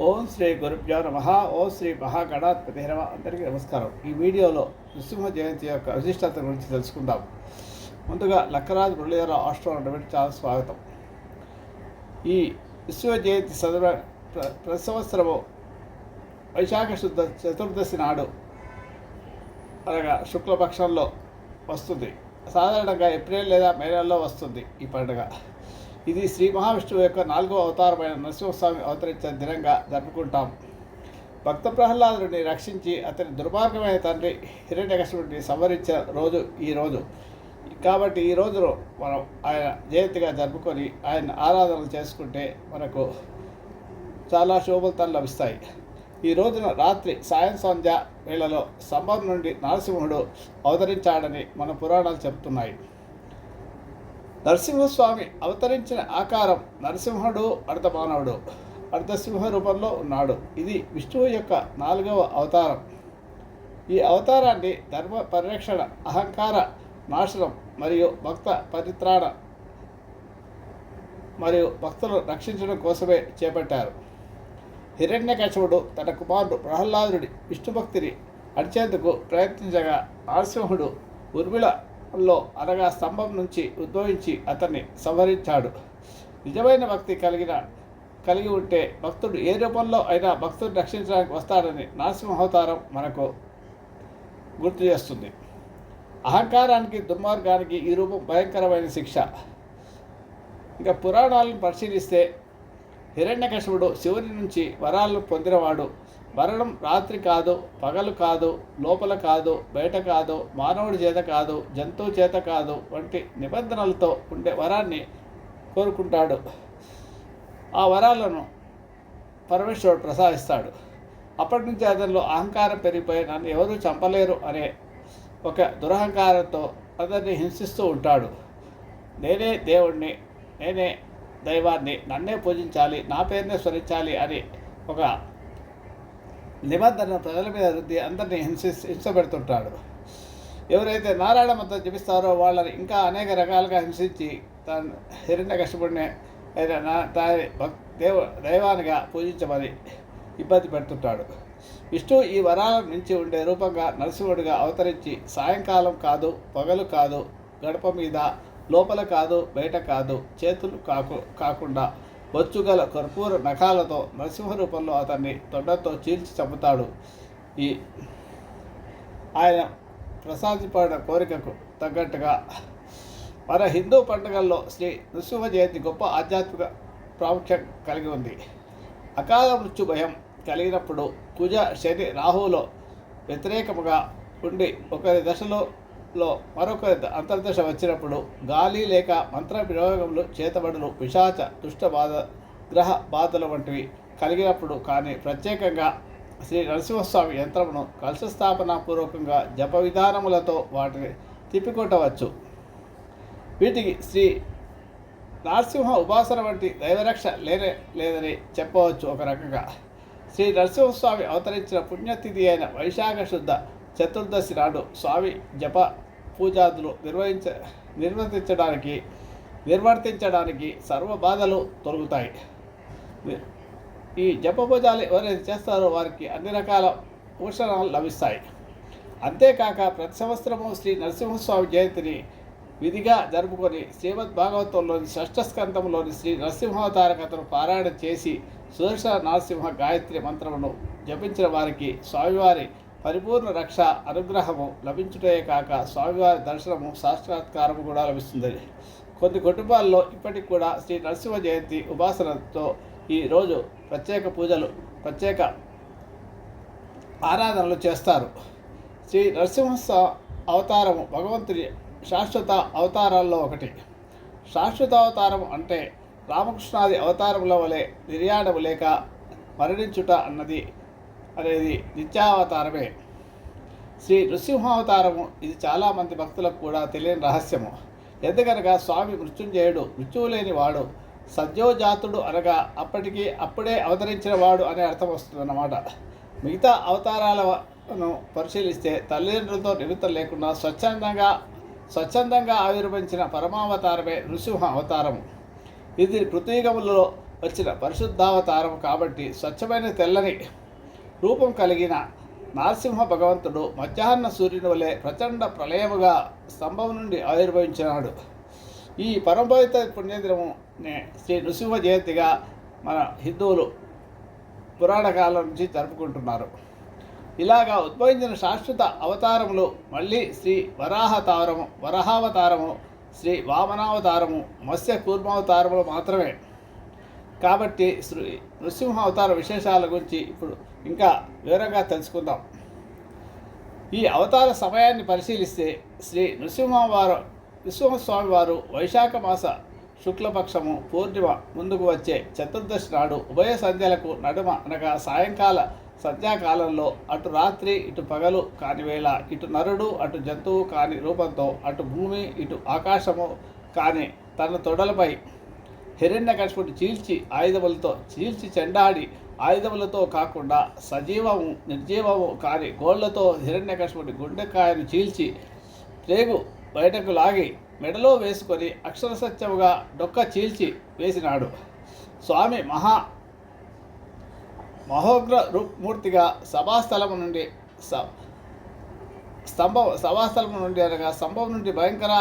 ఓం శ్రీ గురుభ్యో నమ. ఓం శ్రీ మహాగణాధిపతి నమ. అందరికీ నమస్కారం. ఈ వీడియోలో నృసింహ జయంతి యొక్క విశిష్టత గురించి తెలుసుకుందాం. ముందుగా లక్కరాజు మురళీధరరావు ఆస్ట్రోనటువంటి చాలా స్వాగతం. ఈ విశ్వ జయంతి సదర ప్ర- ప్రతి సంవత్సరము వైశాఖ శుద్ధ చతుర్దశి నాడు అనగా శుక్లపక్షంలో వస్తుంది. సాధారణంగా ఏప్రిల్ లేదా మే నెలలో వస్తుంది ఈ పండుగ. ఇది శ్రీ మహావిష్ణువు యొక్క నాలుగో అవతారమైన నరసింహస్వామి అవతరించిన దినంగా జరుపుకుంటాం. భక్త ప్రహ్లాదుడిని రక్షించి అతని దుర్మార్గమైన తండ్రి హిరణ్యకశుడిని సంవరించిన రోజు ఈ రోజు. కాబట్టి ఈ రోజులో మనం ఆయన జయంతిగా జరుపుకొని ఆయన ఆరాధనలు చేసుకుంటే మనకు చాలా శోభలతలు లభిస్తాయి. ఈ రోజున రాత్రి సాయం సంధ్య వేళలో స్తంభం నుండి నరసింహుడు అవతరించాడని మన పురాణాలు చెబుతున్నాయి నరసింహస్వామి అవతరించిన ఆకారం నరసింహుడు అర్ధమానవుడు అర్ధసింహ రూపంలో ఉన్నాడు. ఇది విష్ణువు యొక్క నాలుగవ అవతారం. ఈ అవతారాన్ని ధర్మ పరిరక్షణ అహంకార నాశనం మరియు భక్త పరిత్రాణ మరియు భక్తులను రక్షించడం కోసమే చేపట్టారు. హిరణ్యకశవుడు తన కుమారుడు ప్రహ్లాదుడి విష్ణుభక్తిని అడిచేందుకు ప్రయత్నించగా నరసింహుడు ఉర్మిళ లో అనగా స్తంభం నుంచి ఉద్భవించి అతన్ని సంహరించాడు. నిజమైన భక్తి కలిగిన కలిగి ఉంటే భక్తుడు ఏ రూపంలో అయినా భక్తుడిని రక్షించడానికి వస్తాడని నరసింహావతారం మనకు గుర్తు చేస్తుంది. అహంకారానికి దుర్మార్గానికి ఈ రూపం భయంకరమైన శిక్ష. ఇంకా పురాణాలను పరిశీలిస్తే హిరణ్యకశపుడు శివుని నుంచి వరాలను పొందినవాడు మరణం రాత్రి కాదు పగలు కాదు లోపల కాదు బయట కాదు మానవుడి చేత కాదు జంతువు చేత కాదు వంటి నిబంధనలతో ఉండే వరాన్ని కోరుకుంటాడు. ఆ వరాలను పరమేశ్వరుడు ప్రసాదిస్తాడు. అప్పటి నుంచి అతనిలో అహంకారం పెరిగిపోయి నన్ను ఎవరూ చంపలేరు అనే ఒక దురహంకారంతో అందరినీ హింసిస్తూ ఉంటాడు. నేనే దేవుణ్ణి నేనే దైవాన్ని నన్నే పూజించాలి నా పేరునే స్మరించాలి అని ఒక నిబంధన ప్రజల మీద రుద్ది అందరినీ హింసి హింసపెడుతుంటాడు ఎవరైతే నారాయణ మంత్రం జపిస్తారో వాళ్ళని ఇంకా అనేక రకాలుగా హింసించి తన హిరణ్య కష్టపడిన ఆయన తాని దేవ దైవానిగా పూజించమని ఇబ్బంది పెడుతుంటాడు. విష్ణు ఈ వరాల నుంచి ఉండే రూపంగా నరసింహుడిగా అవతరించి సాయంకాలం కాదు పగలు కాదు గడప మీద లోపల కాదు బయట కాదు చేతులు కాకు కాకుండా బొచ్చుగల కర్పూర నఖాలతో నరసింహ రూపంలో అతన్ని తొండతో చీల్చి చంపుతాడు. ఈ ఆయన ప్రసాదిపడిన కోరికకు తగ్గట్టుగా మన హిందూ పండుగల్లో శ్రీ నృసింహ జయంతి గొప్ప ఆధ్యాత్మిక ప్రాముఖ్యం కలిగి ఉంది. అకాల మృత్యు భయం కలిగినప్పుడు కుజ శని రాహువులో వ్యతిరేకముగా ఉండి ఒకరి దశలో లో మరొకరి అంతర్దశ వచ్చినప్పుడు గాలి లేక మంత్ర ప్రయోగములు చేతబడులు విషాచ దుష్ట బాధ గ్రహ బాధలు వంటివి కలిగినప్పుడు కానీ ప్రత్యేకంగా శ్రీ నరసింహస్వామి యంత్రమును కలశ స్థాపన పూర్వకంగా జప విధానములతో వాటిని తిప్పికొట్టవచ్చు. వీటికి శ్రీ నరసింహ ఉపాసన వంటి దైవరక్ష లేనే లేదని చెప్పవచ్చు ఒక రకంగా. శ్రీ నరసింహస్వామి అవతరించిన పుణ్యతిథి అయిన వైశాఖ శుద్ధ చతుర్దశి నాడు స్వామి జప పూజాదులు నిర్వహించ నిర్వర్తించడానికి నిర్వర్తించడానికి సర్వ బాధలు తొలగుతాయి. ఈ జప పూజలు ఎవరైతే చేస్తారో వారికి అన్ని రకాల పోషణాలు లభిస్తాయి. అంతేకాక ప్రతి సంవత్సరము శ్రీ నరసింహస్వామి జయంతిని విధిగా జరుపుకొని శ్రీమద్ భాగవతంలోని షష్ఠ స్కంధంలోని శ్రీ నరసింహావతార కథను పారాయణ చేసి సుదర్శన నరసింహ గాయత్రి మంత్రమును జపించిన వారికి స్వామివారి పరిపూర్ణ రక్ష అనుగ్రహము లభించుటే కాక స్వామివారి దర్శనము సాక్షాత్కారము కూడా లభిస్తుంది కొన్ని కుటుంబాల్లో ఇప్పటికి కూడా శ్రీ నరసింహ జయంతి ఉపాసనతో ఈ రోజు ప్రత్యేక పూజలు ప్రత్యేక ఆరాధనలు చేస్తారు. శ్రీ నరసింహ అవతారము భగవంతుని శాశ్వత అవతారాల్లో ఒకటి. శాశ్వత అవతారం అంటే రామకృష్ణాది అవతారముల వలె నిర్యాణము లేక మరణించుట అన్నది అనేది నిత్యావతారమే. శ్రీ నృసింహావతారము ఇది చాలామంది భక్తులకు కూడా తెలియని రహస్యము. ఎందుకనగా స్వామి మృత్యుంజయుడు మృత్యువు లేని వాడు సద్యోజాతుడు అనగా అప్పటికి అప్పుడే అవతరించిన వాడు అనే అర్థం వస్తుందన్నమాట. మిగతా అవతారాలను పరిశీలిస్తే తల్లిదండ్రులతో నిమిత్తం లేకుండా స్వచ్ఛందంగా స్వచ్ఛందంగా ఆవిర్భవించిన పరమావతారమే నృసింహ అవతారము ఇది పృథ్వీగములలో వచ్చిన పరిశుద్ధావతారం కాబట్టి స్వచ్ఛమైన తెల్లని రూపం కలిగిన నరసింహ భగవంతుడు మధ్యాహ్న సూర్యుని వలె ప్రచండ ప్రళయముగా స్తంభం నుండి ఆవిర్భవించినాడు. ఈ పరంపరిత పుణ్యదినమునే శ్రీ నృసింహ జయంతిగా మన హిందువులు పురాణ కాలం నుంచి జరుపుకుంటున్నారు. ఇలాగా ఉద్భవించిన శాశ్వత అవతారములు మళ్ళీ శ్రీ వరాహతారము వరహావతారము శ్రీ వామనావతారము మత్స్య కూర్మావతారములు మాత్రమే. కాబట్టి శ్రీ నృసింహ అవతార విశేషాల గురించి ఇప్పుడు ఇంకా వివరంగా తెలుసుకుందాం. ఈ అవతార సమయాన్ని పరిశీలిస్తే శ్రీ నృసింహవారు నృసింహస్వామి వారు వైశాఖ మాస శుక్లపక్షము పూర్ణిమ ముందుకు వచ్చే చతుర్దశి నాడు ఉభయ సంధ్యలకు నడుమ అనగా సాయంకాల సంధ్యాకాలంలో అటు రాత్రి ఇటు పగలు కాని వేళ ఇటు నరుడు అటు జంతువు కాని రూపంతో అటు భూమి ఇటు ఆకాశము కాని తన తొడలపై హిరణ్యకశిపుడు చీల్చి ఆయుధములతో చీల్చి చెండాడి ఆయుధములతో కాకుండా సజీవము నిర్జీవము కాని గోళ్ళతో హిరణ్యకశిపుడి గుండెకాయను చీల్చి ప్రేగు బయటకు లాగి మెడలో వేసుకొని అక్షర సత్యముగా డొక్క చీల్చి వేసినాడు. స్వామి మహా మహోగ్ర రూపమూర్తిగా సభాస్థలము నుండి స స్తంభం సభాస్థలము నుండి అనగా స్తంభం నుండి భయంకర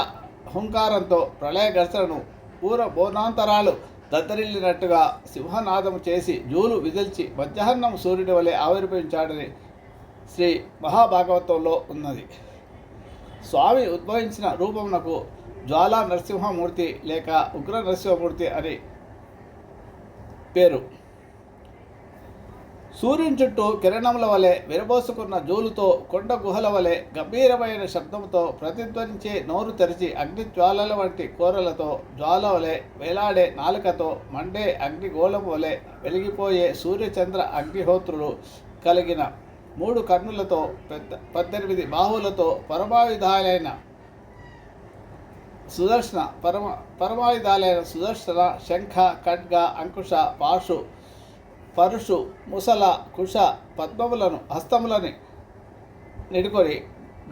హుంకారంతో ప్రళయ ఘర్షణను పూర్వ బోనాంతరాలు దద్దరిల్లినట్టుగా సింహనాదము చేసి జూలు విదిల్చి మధ్యాహ్నం సూర్యుడి వలె ఆవిర్భవించాడని శ్రీ మహాభాగవతంలో ఉన్నది. స్వామి ఉద్భవించిన రూపమునకు జ్వాలా నరసింహమూర్తి లేక ఉగ్ర నరసింహమూర్తి అని పేరు. సూర్యుని చుట్టూ కిరణముల వలె విరబోసుకున్న జూలుతో కొండ గుహల వలె గంభీరమైన శబ్దంతో ప్రతిధ్వనించే నోరు తెరిచి అగ్ని జ్వాలల వంటి కూరలతో జ్వాల వలె వేలాడే నాలుకతో మండే అగ్నిగోళం వలె వెలిగిపోయే సూర్యచంద్ర అగ్నిహోత్రులు కలిగిన మూడు కర్ణులతో పెద్ద పద్దెనిమిది బాహువులతో పరమాయుధాలైన సుదర్శన పరమ పరమాయుధాలైన సుదర్శన శంఖ ఖడ్గ అంకుశ పాశు పరుషు ముసల కుష పద్మములను హస్తములని నిడుకొని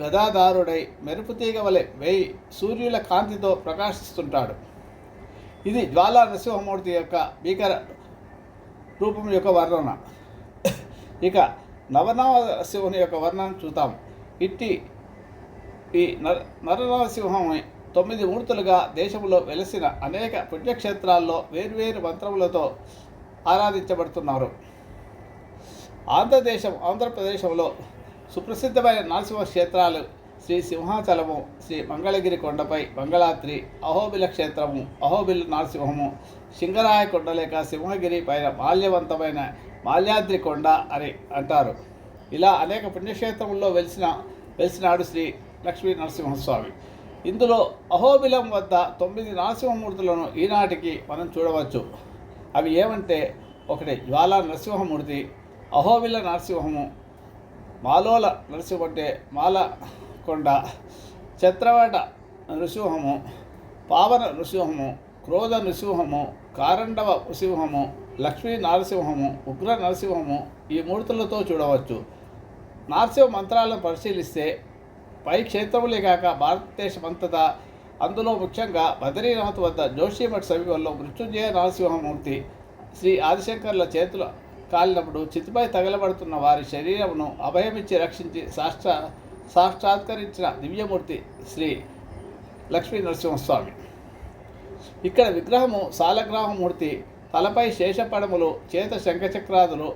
గదాదారుడై మెరుపు తీగ వలె వేయి సూర్యుల కాంతితో ప్రకాశిస్తుంటాడు. ఇది జ్వాలా నరసింహమూర్తి యొక్క భీకర రూపం యొక్క వర్ణన. ఇక నవనరసింహుని యొక్క వర్ణన చూద్దాం. ఇట్టి ఈ నర నరనరసింహం తొమ్మిది మూర్తులుగా దేశంలో వెలసిన అనేక పుణ్యక్షేత్రాల్లో వేర్వేరు మంత్రములతో ఆరాధించబడుతున్నారు. ఆంధ్రదేశం ఆంధ్రప్రదేశంలో సుప్రసిద్ధమైన నరసింహ క్షేత్రాలు శ్రీ సింహాచలము శ్రీ మంగళగిరి కొండపై మంగళాద్రి అహోబిల క్షేత్రము అహోబిల్ నరసింహము సింగరాయ కొండ లేక సింహగిరి పైన మాల్యవంతమైన మాల్యాద్రి కొండ అని అంటారు. ఇలా అనేక పుణ్యక్షేత్రముల్లో వెలిసిన వెలిసినాడు శ్రీ లక్ష్మీ నరసింహస్వామి. ఇందులో అహోబిలం వద్ద తొమ్మిది నరసింహమూర్తులను ఈనాటికి మనం చూడవచ్చు. అవి ఏమంటే ఒకటి జ్వాలా నరసింహమూర్తి అహోబిల నరసింహము మాలోల నరసింహం అంటే మాలకొండ చత్రవట నృసింహము పావన నృసింహము క్రోధ నృసింహము కారండవ నృసింహము లక్ష్మీ నరసింహము ఉగ్ర నరసింహము ఈ మూర్తులతో చూడవచ్చు. నరసింహ మంత్రాలను పరిశీలిస్తే పై క్షేత్రములే కాక భారతదేశమంతటా అందులో ముఖ్యంగా బద్రీనాథ్ వద్ద జోషిమఠ్ సమీపంలో మృత్యుంజయ నరసింహమూర్తి శ్రీ ఆదిశంకర్ల చేతులు కాలినప్పుడు చితిపై తగలబడుతున్న వారి శరీరమును అభయమిచ్చి రక్షించి సాక్షా సాక్షాత్కరించిన దివ్యమూర్తి శ్రీ లక్ష్మీ నరసింహస్వామి. ఇక్కడ విగ్రహము సాలగ్రామమూర్తి తలపై శేషపడములు చేత శంఖచక్రాదులు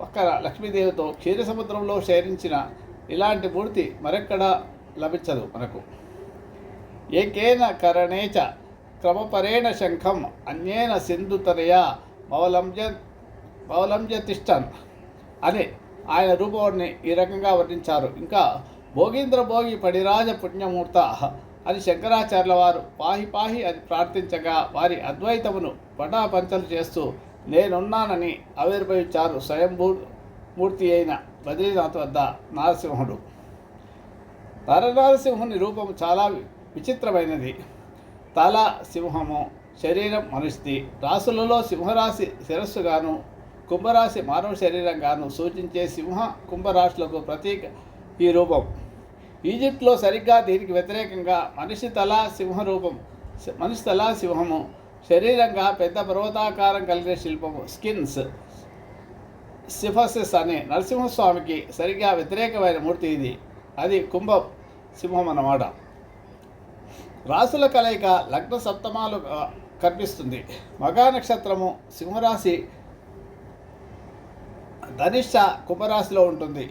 పక్కన లక్ష్మీదేవితో క్షీరసముద్రంలో శయనించిన ఇలాంటి మూర్తి మరెక్కడా లభించదు మనకు. ఏకేన కరణేచ క్రమపరేణ శంఖం అన్యేన సింధుతరయా మౌలంజ తిష్టన్ అని ఆయన రూపాన్ని ఈ రకంగా వర్ణించారు. ఇంకా భోగీంద్ర భోగి పడిరాజ పుణ్యమూర్త అని శంకరాచార్యుల వారు పాహి పాహి అని ప్రార్థించగా వారి అద్వైతమును పటాపంచలు చేస్తూ నేనున్నానని ఆవిర్భవించారు స్వయంభూ మూర్తి అయిన బద్రీనాథ్ వద్ద నరసింహుడు. నరనరసింహుని రూపం చాలా విచిత్రమైనది. తల సింహము శరీరం మనిషిది. రాసులలో సింహరాశి శిరస్సుగాను కుంభరాశి మానవ శరీరంగాను సూచించే సింహ కుంభరాశులకు ప్రతీక ఈ రూపం. ఈజిప్ట్లో సరిగ్గా దీనికి వ్యతిరేకంగా మనిషి తల సింహ రూపం మనిషి తల సింహము శరీరంగా పెద్ద పర్వతాకారం కలిగిన శిల్పము స్కిన్స్ సిఫసిస్ అనే నరసింహస్వామికి సరిగ్గా వ్యతిరేకమైన మూర్తి ఇది. అది కుంభ సింహం అన్నమాట. రాసుల కలయిక లగ్న సప్తమాలు కనిపిస్తుంది. మగా నక్షత్రము సింహరాశి ధనిష్ట కుంభరాశిలో ఉంటుంది.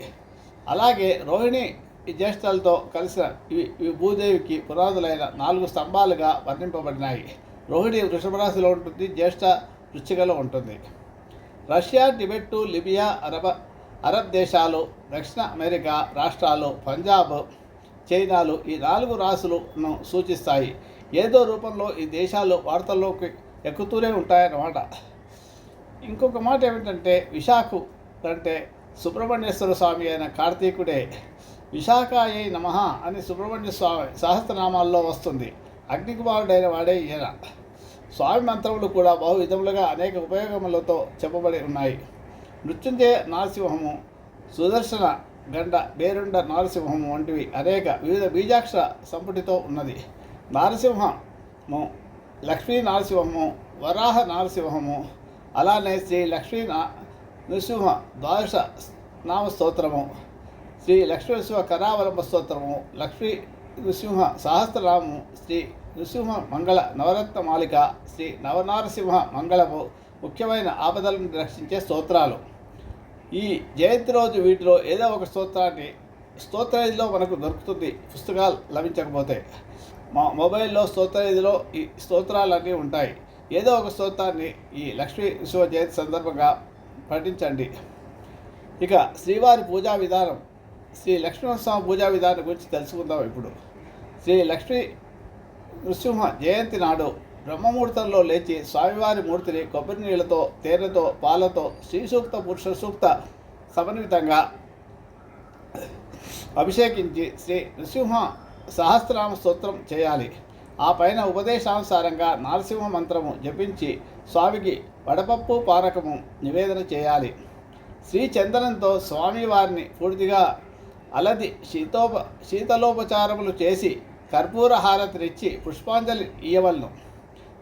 అలాగే రోహిణి జ్యేష్ఠలతో కలిసిన ఇవి ఇవి భూదేవికి పునాదులైన నాలుగు స్తంభాలుగా వర్ణింపబడినాయి. రోహిణి వృషభ రాశిలో ఉంటుంది జ్యేష్ఠ వృచ్చికలో ఉంటుంది. Russia Tibet Libya Arab Arab దేశాలు దక్షిణ అమెరికా రాష్ట్రాలు పంజాబ్ చైనాలు ఈ నాలుగు రాసులను సూచిస్తాయి. ఏదో రూపంలో ఈ దేశాలు వార్తల్లోకి ఎక్కుతూనే ఉంటాయన్నమాట. ఇంకొక మాట ఏమిటంటే విశాఖ అంటే సుబ్రహ్మణ్యేశ్వర స్వామి అయిన కార్తీకుడే విశాఖాయై నమ అని సుబ్రహ్మణ్య స్వామి సహస్రనామాల్లో వస్తుంది. అగ్నికుమారుడైన వాడే ఈయన. స్వామి మంత్రములు కూడా బహు విధములుగా అనేక ఉపయోగములతో చెప్పబడి ఉన్నాయి. మృత్యుంజయ నరసింహము సుదర్శన గండ బేరుండ నరసింహము వంటివి అనేక వివిధ బీజాక్షర సంపుటితో ఉన్నది. నారసింహము లక్ష్మీ నారసింహము వరాహ నరసింహము అలానే శ్రీ లక్ష్మీ నా నృసింహ ద్వాదశ నామ స్తోత్రము శ్రీ లక్ష్మీ నృసింహ కరావలంబ స్తోత్రము లక్ష్మీ నృసింహ సహస్రనామము శ్రీ నృసింహ మంగళ నవరత్న మాలిక శ్రీ నవనారసింహ మంగళము ముఖ్యమైన ఆపదలను రక్షించే స్తోత్రాలు. ఈ జయంతి రోజు వీటిలో ఏదో ఒక స్తోత్రాన్ని స్తోత్రనిధిలో మనకు దొరుకుతుంది పుస్తకాలు లభించకపోతే. మా మొబైల్లో స్తోత్రనిధిలో ఈ స్తోత్రాలన్నీ ఉంటాయి. ఏదో ఒక స్తోత్రాన్ని ఈ లక్ష్మీ విశ్వ జయంతి సందర్భంగా పఠించండి. ఇక శ్రీవారి పూజా విధానం శ్రీ లక్ష్మీనరస్వామి పూజా విధానం గురించి తెలుసుకుందాం ఇప్పుడు. శ్రీ లక్ష్మీ నృసింహ జయంతి నాడు బ్రహ్మముహూర్తంలో లేచి స్వామివారి మూర్తిని కొబ్బరి నీళ్ళతో తేనెతో పాలతో శ్రీ సూక్త పురుష సూక్త సమన్వితంగా అభిషేకించి శ్రీ నృసింహ సహస్రనామ స్తోత్రం చేయాలి. ఆ పైన ఉపదేశానుసారంగా నరసింహ మంత్రము జపించి స్వామికి వడపప్పు పానకము నివేదన చేయాలి. శ్రీ చందనంతో స్వామివారిని పూర్తిగా అలది శీతోప శీతలోపచారములు చేసి కర్పూర హారతినిచ్చి పుష్పాంజలి ఇయ్యవలను.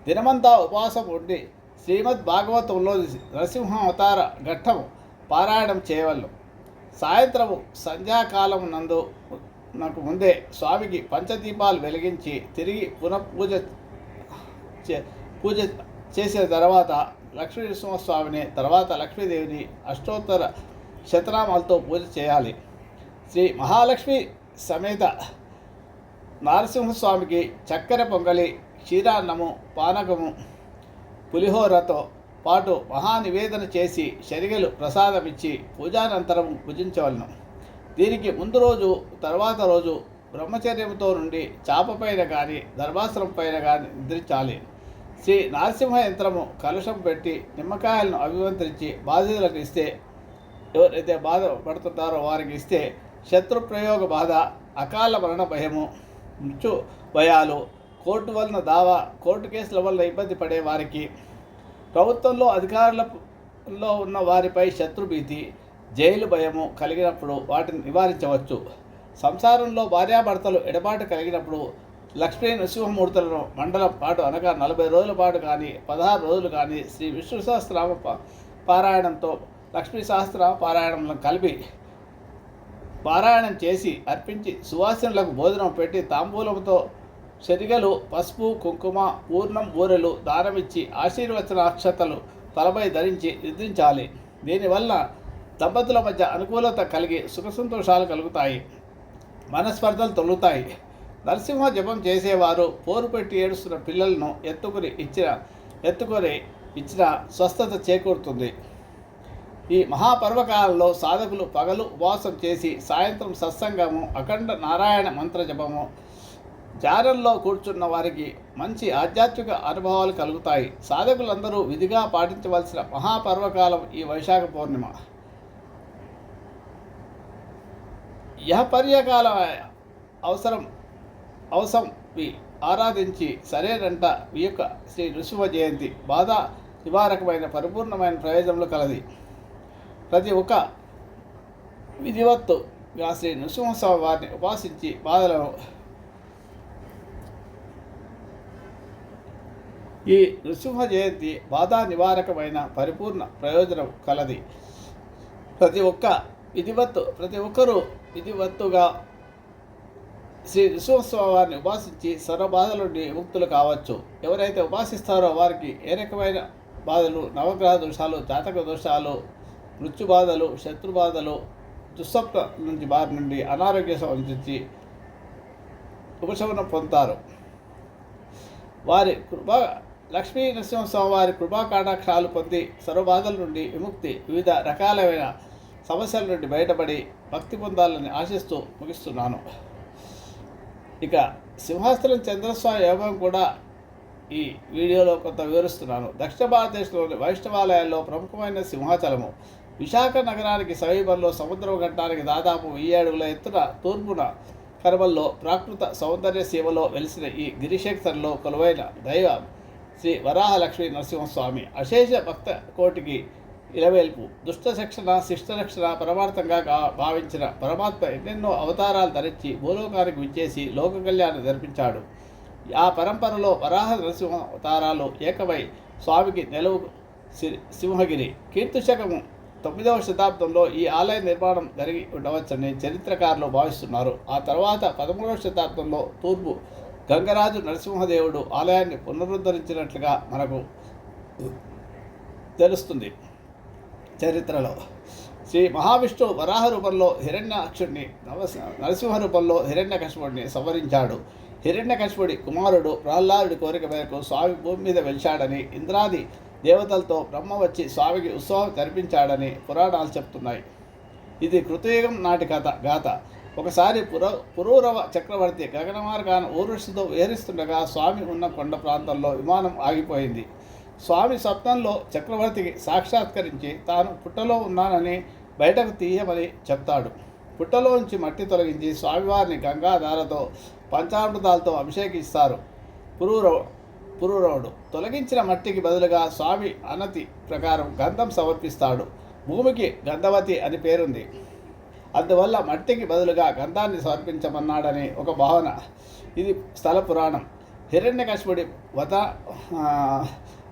దినమంతా ఉపవాసం ఉండి శ్రీమద్ భాగవతంలో నరసింహ అవతార ఘట్టము పారాయణం చేయవల్లు సాయంత్రము సంధ్యాకాలం నందు నాకు ముందే స్వామికి పంచదీపాలు వెలిగించి తిరిగి పునః పూజ చే- పూజ చేసిన తర్వాత లక్ష్మీ నరసింహస్వామిని తర్వాత లక్ష్మీదేవిని అష్టోత్తర శతనామాలతో పూజ చేయాలి. శ్రీ మహాలక్ష్మి సమేత నరసింహస్వామికి చక్కెర పొంగలి క్షీరాన్నము పానకము పులిహోరతో పాటు మహానివేదన చేసి శరిగలు ప్రసాదమిచ్చి పూజానంతరం భుజించవలను. దీనికి ముందు రోజు తర్వాత రోజు బ్రహ్మచర్యంతో నుండి చాపపైన కానీ ధర్మాసనం పైన కానీ నిద్రించాలి. శ్రీ నరసింహ యంత్రము కలుషం పెట్టి నిమ్మకాయలను అభివంతరించి బాధితులకు ఇస్తే ఎవరైతే బాధపడుతుంటారో వారికి ఇస్తే శత్రు ప్రయోగ బాధ అకాల మరణ భయము మృత్యు భయాలు కోర్టు వలన దావా కోర్టు కేసుల వల్ల ఇబ్బంది పడే వారికి ప్రభుత్వంలో అధికారులలో ఉన్న వారిపై శత్రుభీతి జైలు భయము కలిగినప్పుడు వాటిని నివారించవచ్చు. సంసారంలో భార్యాభర్తలు ఎడబాటు కలిగినప్పుడు లక్ష్మీ నృసింహమూర్తులను మండలం పాటు అనగా నలభై రోజుల పాటు కానీ పదహారు రోజులు కానీ శ్రీ విష్ణు సహస్రనామ పారాయణంతో లక్ష్మీ సహస్రనామ పారాయణంలో కలిపి పారాయణం చేసి అర్పించి సువాసనలకు భోజనం పెట్టి తాంబూలంతో శరిగలు పసుపు కుంకుమ పూర్ణం ఊరెలు దానమిచ్చి ఆశీర్వచన అక్షతలు తలపై ధరించి నిద్రించాలి. దీనివల్ల దంపతుల మధ్య అనుకూలత కలిగి సుఖ సంతోషాలు కలుగుతాయి. మనస్పర్ధలు తొలుగుతాయి. నరసింహ జపం చేసేవారు పోరు పెట్టి ఏడుస్తున్న పిల్లలను ఎత్తుకుని ఇచ్చిన ఎత్తుకొని ఇచ్చిన స్వస్థత చేకూరుతుంది. ఈ మహాపర్వకాలంలో సాధకులు పగలు ఉపవాసం చేసి సాయంత్రం సత్సంగము అఖండ నారాయణ మంత్ర జపము ధ్యానంలో కూర్చున్న వారికి మంచి ఆధ్యాత్మిక అనుభవాలు కలుగుతాయి. సాధకులందరూ విధిగా పాటించవలసిన మహాపర్వకాలం ఈ వైశాఖ పౌర్ణిమ. యహపర్యకాల అవసరం అవసరం వి ఆరాధించి సరేనంట ఈ యొక్క శ్రీ నృసింహ జయంతి. బాధ నివారకమైన పరిపూర్ణమైన ప్రయోజనములు కలది. ప్రతి ఒక్క విధివత్తుగా శ్రీ నృసింహస్వామి వారిని ఉపాసించి బాధలను ఈ నృసింహ జయంతి బాధా నివారకమైన పరిపూర్ణ ప్రయోజనం కలది. ప్రతి ఒక్క విధివత్తు ప్రతి ఒక్కరూ విధివత్తుగా శ్రీ నృసింహస్వామివారిని ఉపాసించి సర్వ బాధల నుండి ముక్తులు కావచ్చు. ఎవరైతే ఉపాసిస్తారో వారికి ఏ రకమైన బాధలు నవగ్రహ దోషాలు జాతక దోషాలు మృత్యు బాధలు శత్రు బాధలు దుస్వప్న నుంచి బారి నుండి అనారోగ్య సంబంధించి ఉపశమనం పొందుతారు. వారి కృపా లక్ష్మీ నరసింహస్వామి వారి కృపా కటాక్షాలు పొంది సర్వబాధల నుండి విముక్తి వివిధ రకాలైన సమస్యల నుండి బయటపడి భక్తి పొందాలని ఆశిస్తూ ముగిస్తున్నాను. ఇక సింహాస్త్రం చంద్రస్వామి యోగం కూడా ఈ వీడియోలో కొంత వివరిస్తున్నాను. దక్షిణ భారతదేశంలోని వైష్ణవాలయాల్లో ప్రముఖమైన సింహాచలము. విశాఖ నగరానికి సమీపంలో సముద్రం గట్టానికి దాదాపు వెయ్యి అడుగుల ఎత్తున తూర్పున కర్మల్లో ప్రాకృత సౌందర్య సీమలో వెలిసిన ఈ గిరిశేఖరంలో కొలువైన దైవం శ్రీ వరాహలక్ష్మి నరసింహస్వామి. అశేష భక్త కోటికి ఇలవేల్పు. దుష్ట శిక్షణ శిష్ట రక్షణ పరమార్థంగా భావించిన పరమాత్మ ఎన్నెన్నో అవతారాలు ధరించి భూలోకానికి విచ్చేసి లోక కళ్యాణం జరిపించాడు. ఆ పరంపరలో వరాహ నరసింహ అవతారాలు ఏకమై స్వామికి నెలవు సి- సింహగిరి. కీర్తిశకము తొమ్మిదవ శతాబ్దంలో ఈ ఆలయ నిర్మాణం జరిగి ఉండవచ్చని చరిత్రకారులు భావిస్తున్నారు. ఆ తర్వాత పదమూడవ శతాబ్దంలో తూర్పు గంగరాజు నరసింహదేవుడు ఆలయాన్ని పునరుద్ధరించినట్లుగా మనకు తెలుస్తుంది చరిత్రలో. శ్రీ మహావిష్ణువు వరాహ రూపంలో హిరణ్యాక్షుడిని నరసింహ రూపంలో హిరణ్యకశిపుడిని సంవరించాడు. హిరణ్యకశిపుడి కుమారుడు ప్రహ్లాదుడి కోరిక మేరకు స్వామి భూమి మీద వెలిచాడని ఇంద్రాది దేవతలతో బ్రహ్మ వచ్చి స్వామికి ఉత్సవం జరిపించాడని పురాణాలు చెప్తున్నాయి. ఇది కృతయుగం నాటి కథ గాథ. ఒకసారి పుర పురూరవ చక్రవర్తి గగనమార్గాన ఊరుషితో వేరిస్తుండగా స్వామి ఉన్న కొండ ప్రాంతంలో విమానం ఆగిపోయింది. స్వామి స్వప్నంలో చక్రవర్తికి సాక్షాత్కరించి తాను పుట్టలో ఉన్నానని బయటకు తీయమని చెప్తాడు. పుట్టలోంచి మట్టి తొలగించి స్వామివారిని గంగాధారతో పంచామృతాలతో అభిషేకిస్తారు. పురూరవ పురూరవుడు తొలగించిన మట్టికి బదులుగా స్వామి అనతి ప్రకారం గంధం సమర్పిస్తాడు. భూమికి గంధవతి అని పేరుంది. అందువల్ల మట్టికి బదులుగా గంధాన్ని సమర్పించమన్నాడని ఒక భావన. ఇది స్థల పురాణం. హిరణ్యకశిపుడి వద ఆ,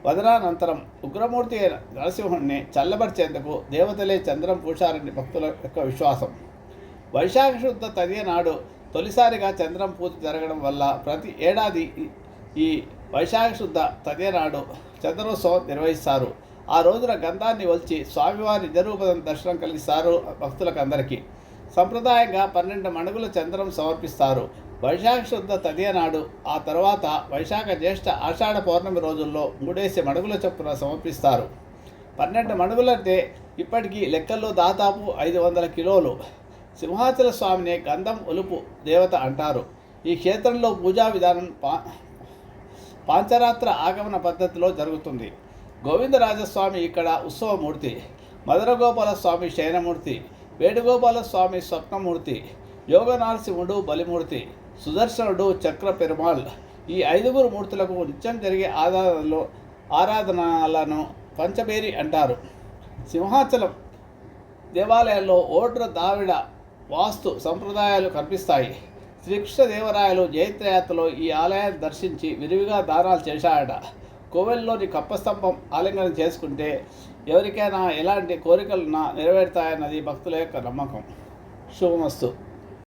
వదనానంతరం ఉగ్రమూర్తి అయిన నరసింహుణ్ణి చల్లబరిచేందుకు దేవతలే చంద్రం పూశారని భక్తుల యొక్క విశ్వాసం. వైశాఖ శుద్ధ తదియ నాడు తొలిసారిగా చంద్రం పూజ జరగడం వల్ల ప్రతి ఏడాది ఈ- ఈ వైశాఖ శుద్ధ తదియ నాడు చంద్రోత్సవం నిర్వహిస్తారు. ఆ రోజున గంధాన్ని వలిచి స్వామివారి నిజరూపదం దర్శనం కలిగిస్తారు భక్తులకు అందరికీ సంప్రదాయంగా పన్నెండు మణుగుల చంద్రం సమర్పిస్తారు. వైశాఖ శుద్ధ తదియ నాడు ఆ తర్వాత వైశాఖ జ్యేష్ఠ ఆషాఢ పౌర్ణమి రోజుల్లో మూడేసి మణుగుల చొప్పున సమర్పిస్తారు. పన్నెండు మణుగులంటే ఇప్పటికీ లెక్కల్లో దాదాపు ఐదు వందల కిలోలు. సింహాచల స్వామిని గంధం ఒలుపు దేవత అంటారు. ఈ క్షేత్రంలో పూజా విధానం పా పాంచరాత్ర ఆగమన పద్ధతిలో జరుగుతుంది. గోవిందరాజస్వామి ఇక్కడ ఉత్సవమూర్తి మధురగోపాల స్వామి శయనమూర్తి వేణుగోపాల స్వామి స్వప్నమూర్తి యోగ నరసింహుడు బలిమూర్తి సుదర్శనుడు చక్ర పెరుమాళ్ ఈ ఐదుగురు మూర్తులకు నిత్యం జరిగే ఆరాధనలో ఆరాధనలను పంచబేరి అంటారు. సింహాచలం దేవాలయాల్లో ఓడ్ర దావిడ వాస్తు సంప్రదాయాలు కనిపిస్తాయి. శ్రీకృష్ణదేవరాయలు జైత్రయాత్రలో ఈ ఆలయాన్ని దర్శించి విరివిగా దానాలు చేశాడట కోవెల్లోని కప్పస్తంభం ఆలింగనం చేసుకుంటే ఎవరికైనా ఎలాంటి కోరికలున్నా నెరవేరుతాయన్నది భక్తుల యొక్క నమ్మకం. శుభమస్తు.